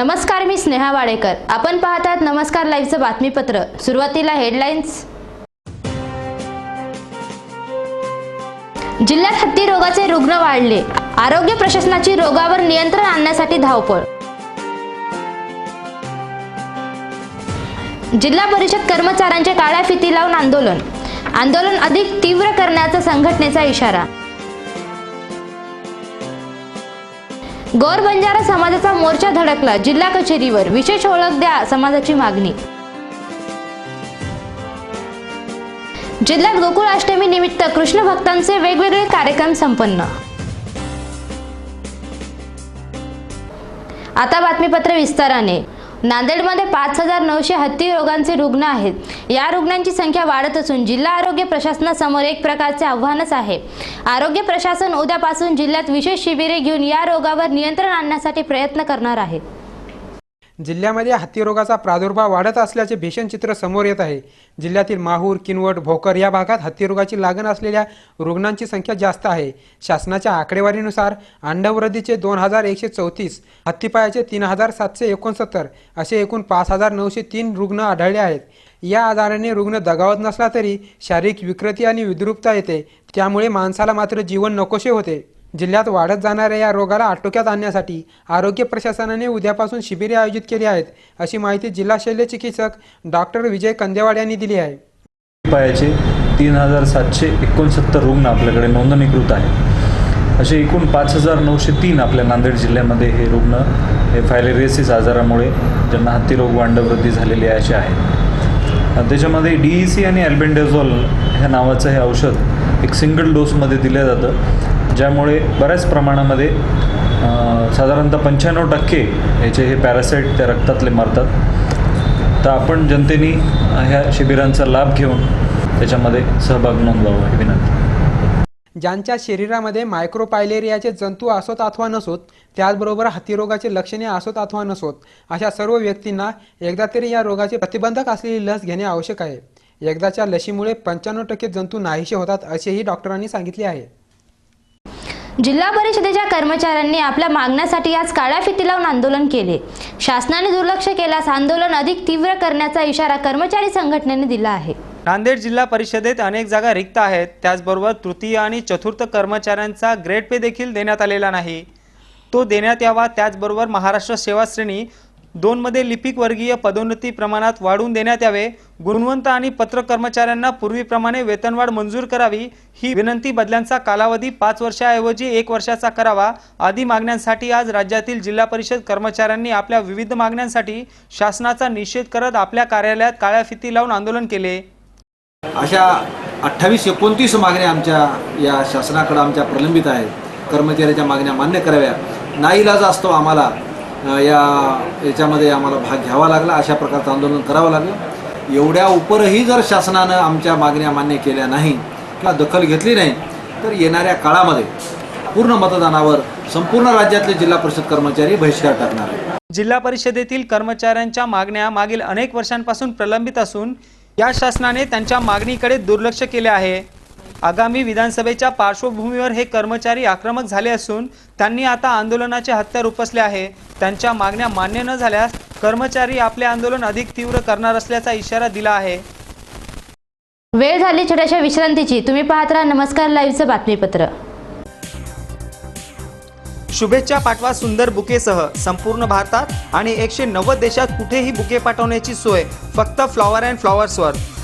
नमस्कार मी स्नेहा वाडेकर. आपण पाहतात नमस्कार लाईव्हचं बातमीपत्र. सुरुवातीला हेडलाईन्स. जिल्ह्यात हत्ती रोगाचे रुग्ण वाढले. आरोग्य प्रशासनाची रोगावर नियंत्रण आणण्यासाठी धावपळ. जिल्हा परिषद कर्मचाऱ्यांच्या काळ्या फिती लावून आंदोलन. आंदोलन अधिक तीव्र करण्याचा संघटनेचा इशारा. गौर बंजारा समाजाचा मोर्चा धडकला. जिल्हा कचेरीवर विशेष ओळख द्या समाजाची मागणी. जिल्ह्यात गोकुळ अष्टमी निमित्त कृष्ण भक्तांचे वेगवेगळे कार्यक्रम संपन्न. आता बातमीपत्र विस्ताराने. नांदेडमध्ये पाच हजार नऊशे हत्ती रोगांचे रुग्ण आहेत. या रुग्णांची संख्या वाढत असून जिल्हा आरोग्य प्रशासनासमोर एक प्रकारचे आव्हानच आहे. आरोग्य प्रशासन उद्यापासून जिल्ह्यात विशेष शिबिरे घेऊन या रोगावर नियंत्रण आणण्यासाठी प्रयत्न करणार आहे. जिल्ह्यामध्ये हत्तीरोगाचा प्रादुर्भाव वाढत असल्याचे भीषण चित्र समोर येत आहे. जिल्ह्यातील माहूर किनवट भोकर या भागात हत्तीरोगाची लागण असलेल्या रुग्णांची संख्या जास्त आहे. शासनाच्या आकडेवारीनुसार अंडवृद्धीचे दोन हजार एकशे चौतीस हत्तीपायाचे तीन हजार सातशे एकोणसत्तर असे एकूण पाच हजार नऊशे तीन रुग्ण आढळले आहेत. या आजाराने रुग्ण दगावत नसला तरी शारीरिक विकृती आणि विद्रुपता येते. त्यामुळे माणसाला मात्र जीवन नकोसे होते. जिल्ह्यात वाढत जाणाऱ्या या रोगाला आटोक्यात आणण्यासाठी आरोग्य प्रशासनाने उद्यापासून शिबिरे आयोजित केली आहेत अशी माहिती जिल्हा शल्य चिकित्सक डॉक्टर विजय कंदेवाड यांनी दिली आहे. पायाचे तीन हजार सातशे एकोणसत्तर रुग्ण आपल्याकडे नोंदणीकृत आहेत. असे एकूण पाच हजार नऊशे तीन आपल्या नांदेड जिल्ह्यामध्ये हे रुग्ण हे फायलेरियसिस आजारामुळे ज्यांना हत्तीरोग वांडवृद्धी झालेली आहे असे आहेत. त्याच्यामध्ये डी ई सी आणि ॲल्बेंडेझॉल ह्या नावाचं हे औषध एक सिंगल डोसमध्ये दिलं जातं. ज्यामुळे बऱ्याच प्रमाणामध्ये साधारणतः पंच्याण्णव टक्के याचे हे पॅरासाईट त्या रक्तातले मरतात. तर आपण जनतेने ह्या शिबिरांचा लाभ घेऊन त्याच्यामध्ये सहभाग नोंदवावा ही विनंती. ज्यांच्या शरीरामध्ये मायक्रोपायलेरियाचे जंतू असोत अथवा नसोत त्याचबरोबर हत्तीरोगाचे लक्षणे असोत अथवा नसोत अशा सर्व व्यक्तींना एकदा तरी या रोगाचे प्रतिबंधक असलेली लस घेणे आवश्यक आहे. एकदाच्या लशीमुळे पंच्याण्णव टक्के जंतू नाहीसे होतात असेही डॉक्टरांनी सांगितले आहे. जिल्हा परिषदेच्या कर्मचाऱ्यांनी आपल्या मागण्यासाठी आज काळ्या फिती लावून आंदोलन केले. शासनाने दुर्लक्ष केल्यास आंदोलन अधिक तीव्र करण्याचा इशारा कर्मचारी संघटनेने दिला आहे. नांदेड जिल्हा परिषदेत अनेक जागा रिक्त आहेत. त्याचबरोबर तृतीय आणि चतुर्थ कर्मचाऱ्यांचा ग्रेड पे देखील देण्यात आलेला नाही. तो देण्यात यावा त्याचबरोबर महाराष्ट्र सेवा श्रेणी दोनमध्ये लिपिक वर्गीय पदोन्नती प्रमाणात वाढवून देण्यात यावे. गुणवंत आणि पत्र कर्मचाऱ्यांना पूर्वीप्रमाणे वेतनवाढ मंजूर करावी ही विनंती बदल्यांचा कालावधी पाच वर्षाऐवजी एक वर्षाचा करावा आदी मागण्यांसाठी आज राज्यातील जिल्हा परिषद कर्मचाऱ्यांनी आपल्या विविध मागण्यांसाठी शासनाचा निषेध करत आपल्या कार्यालयात काळ्या फिती लावून आंदोलन केले. अशा अठ्ठावीस एकोणतीस मागण्या आमच्या या शासनाकडं आमच्या प्रलंबित आहेत. कर्मचाऱ्याच्या मागण्या मान्य कराव्या नाईलाज असतो आम्हाला. या याच्यामध्ये आम्हाला भाग घ्यावा लागला अशा प्रकारचं आंदोलन करावं लागलं. एवढ्या उपरही जर शासनानं आमच्या मागण्या मान्य केल्या नाही किंवा दखल घेतली नाही तर येणाऱ्या काळामध्ये पूर्ण मतदानावर संपूर्ण राज्यातले जिल्हा परिषद कर्मचारी बहिष्कार टाकणार जिल्हा परिषदेतील कर्मचाऱ्यांच्या मागण्या मागील अनेक वर्षांपासून प्रलंबित असून या शासनाने त्यांच्या मागणीकडे दुर्लक्ष केले आहे. आगामी विधानसभेच्या पार्श्वभूमीवर हे कर्मचारी आक्रमक झाले असून त्यांनी आता आंदोलनाचे हत्यार उपसले आहे. त्यांच्या मागण्या मान्य न झाल्यास कर्मचारी आपले आंदोलन अधिक तीव्र करणार असल्याचा इशारा दिला आहे. वेळ झाली छोट्याशा विश्रांतीची. तुम्ही पाहत राहा नमस्कार लाईव्हचं बातमीपत्र. शुभेच्छा पाठवा सुंदर बुकेसह. संपूर्ण भारतात आणि एकशे नव्वद देशात कुठेही बुके पाठवण्याची सोय. फक्त फ्लॉवर अँड फ्लॉवर्सवर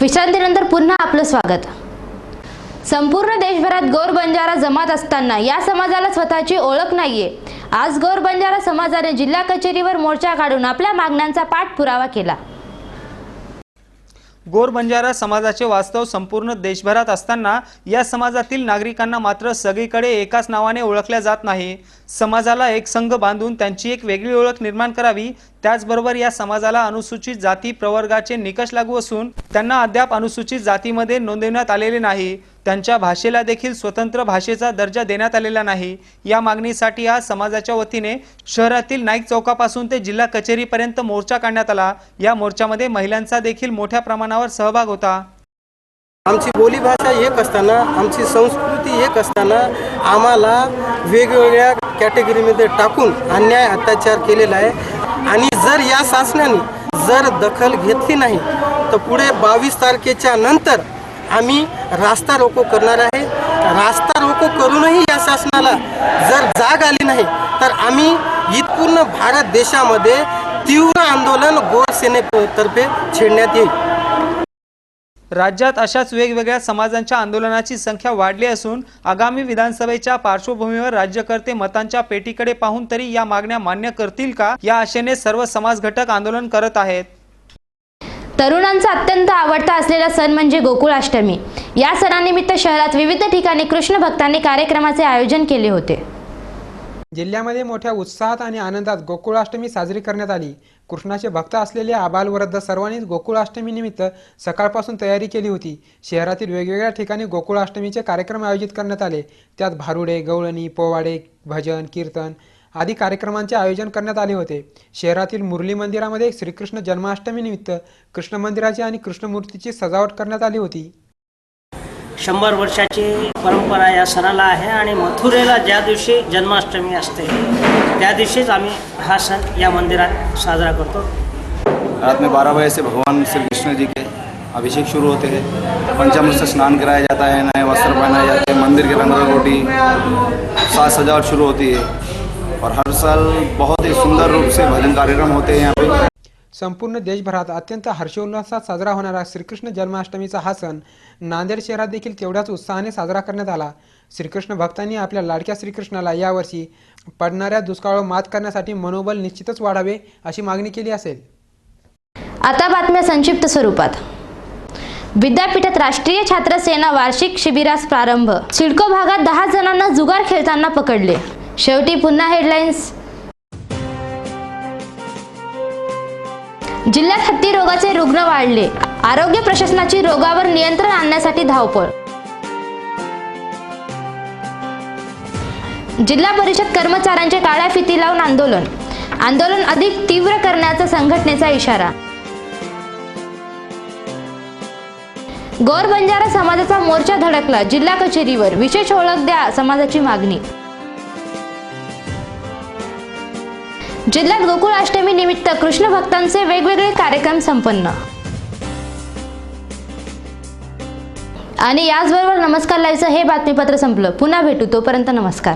विश्रांतीनंतर पुन्हा आपलं स्वागत. संपूर्ण देशभरात गौर बंजारा जमात असताना या समाजाला स्वतःची ओळख नाहीये. आज गौर बंजारा समाजाने जिल्हा कचेरीवर मोर्चा काढून आपल्या मागण्यांचा पाठपुरावा केला. गोर बंजारा समाजाचे वास्तव संपूर्ण देशभरात असताना या समाजातील नागरिकांना मात्र सगळीकडे एकाच नावाने ओळखल्या जात नाही. समाजाला एक संघ बांधून त्यांची एक वेगळी ओळख निर्माण करावी त्याचबरोबर या समाजाला अनुसूचित जाती प्रवर्गाचे निकष लागू असून त्यांना अद्याप अनुसूचित जातीमध्ये नोंदवण्यात आलेले नाही. त्यांच्या भाषेला देखील स्वतंत्र भाषेचा दर्जा देण्यात आलेला नाही. या मागणीसाठी आज समाजाच्या वतीने शहरातील नाईक चौकापासून ते जिल्हा कचेरीपर्यंत मोर्चा काढण्यात आला. या मोर्चामध्ये महिलांचा देखील मोठ्या प्रमाणावर सहभाग होता. आमची बोलीभाषा एक असताना आमची संस्कृती एक असताना आम्हाला वेगवेगळ्या कॅटेगरीमध्ये टाकून अन्याय अत्याचार केलेला आहे. आणि जर या शासनाने जर दखल घेतली नाही तर पुढे बावीस तारखेच्या नंतर आम्ही रास्ता रोको करणार आहे. रास्ता रोको करूनही या शासनाला जर जाग आली नाही तर आम्ही इतपूर्ण भारत देशामध्ये तीव्र आंदोलन गोरसेनेतर्फे छेडण्यात येईल. राज्यात अशाच वेगवेगळ्या समाजांच्या आंदोलनाची संख्या वाढली असून आगामी विधानसभेच्या पार्श्वभूमीवर राज्यकर्ते मतांच्या पेटीकडे पाहून तरी या मागण्या मान्य करतील का? या आशेने सर्व समाज घटक आंदोलन करत आहेत. तरुणांचा अत्यंत आवडता असलेला सण म्हणजे गोकुळाष्टमी. या सणानिमित्त शहरात विविध ठिकाणी कृष्ण भक्तांनी कार्यक्रमाचे आयोजन केले होते. जिल्ह्यामध्ये मोठ्या उत्साहात आणि आनंदात गोकुळाष्टमी साजरी करण्यात आली. कृष्णाचे भक्त असलेले आबालवृद्ध सर्वांनीच गोकुळाष्टमी निमित्त सकाळपासून तयारी केली होती. शहरातील वेगवेगळ्या ठिकाणी गोकुळाष्टमीचे कार्यक्रम आयोजित करण्यात आले. त्यात भारुडे गवळणी पोवाडे भजन कीर्तन आदी कार्यक्रमांचे आयोजन करण्यात आले होते. शहरातील मुरली मंदिरामध्ये श्रीकृष्ण जन्माष्टमी निमित्त कृष्ण मंदिराची आणि कृष्णमूर्तीची सजावट करण्यात आली होती. शंभर वर्षाची परंपरा या सणाला आहे आणि मथुरेला ज्या दिवशी जन्माष्टमी असते त्या दिवशीच आम्ही हा सण या मंदिरात साजरा करतो. रात में 12 बजे से भगवान श्री कृष्ण जी के अभिषेक शुरू होते हैं। पंचामृत से स्नान कराया जाता है नए वस्त्र पहनाए जाते हैं मंदिर के रंग रोटी साज सजावट शुरू होती है। साल बहुत ही सुंदर रूप से भजन कार्यक्रम होते हैं यहाँ पे। संपूर्ण देशभरात अत्यंत हर्षोल्लासात साजरा होणारा श्रीकृष्ण जन्माष्टमीचा हा सण नांदेड शहरात देखील तेवढ्याच उत्साहाने साजरा करण्यात आला. श्रीकृष्ण भक्तांनी आपल्या लाडक्या श्रीकृष्णाला यावर्षी पडणाऱ्या दुष्काळावर मात करण्यासाठी मनोबल निश्चितच वाढावे अशी मागणी केली असेल. आता बातम्या संक्षिप्त स्वरूपात. विद्यापीठात राष्ट्रीय छात्र सेना वार्षिक शिबिरास प्रारंभ. सिडको भागात दहा जणांना जुगार खेळताना पकडले. शेवटी पुन्हा हेडलाईन्स जिल्ह्यात हत्ती रोगाचे रुग्ण वाढले. आरोग्य प्रशासनाची रोगावर नियंत्रण आणण्यासाठी धावपळ. जिल्हा परिषद कर्मचाऱ्यांचे काळ्या फिती लावून आंदोलन. आंदोलन अधिक तीव्र करण्याचा संघटनेचा इशारा. गोर बंजारा समाजाचा मोर्चा धडकला. जिल्हा कचेरीवर विशेष ओळख द्या समाजाची मागणी. जिल्ह्यात गोकुळ अष्टमी निमित्त कृष्ण भक्तांचे वेगवेगळे कार्यक्रम संपन्न. आणि याचबरोबर नमस्कार लाईव्हचं हे बातमीपत्र संपलं. पुन्हा भेटू. तोपर्यंत नमस्कार.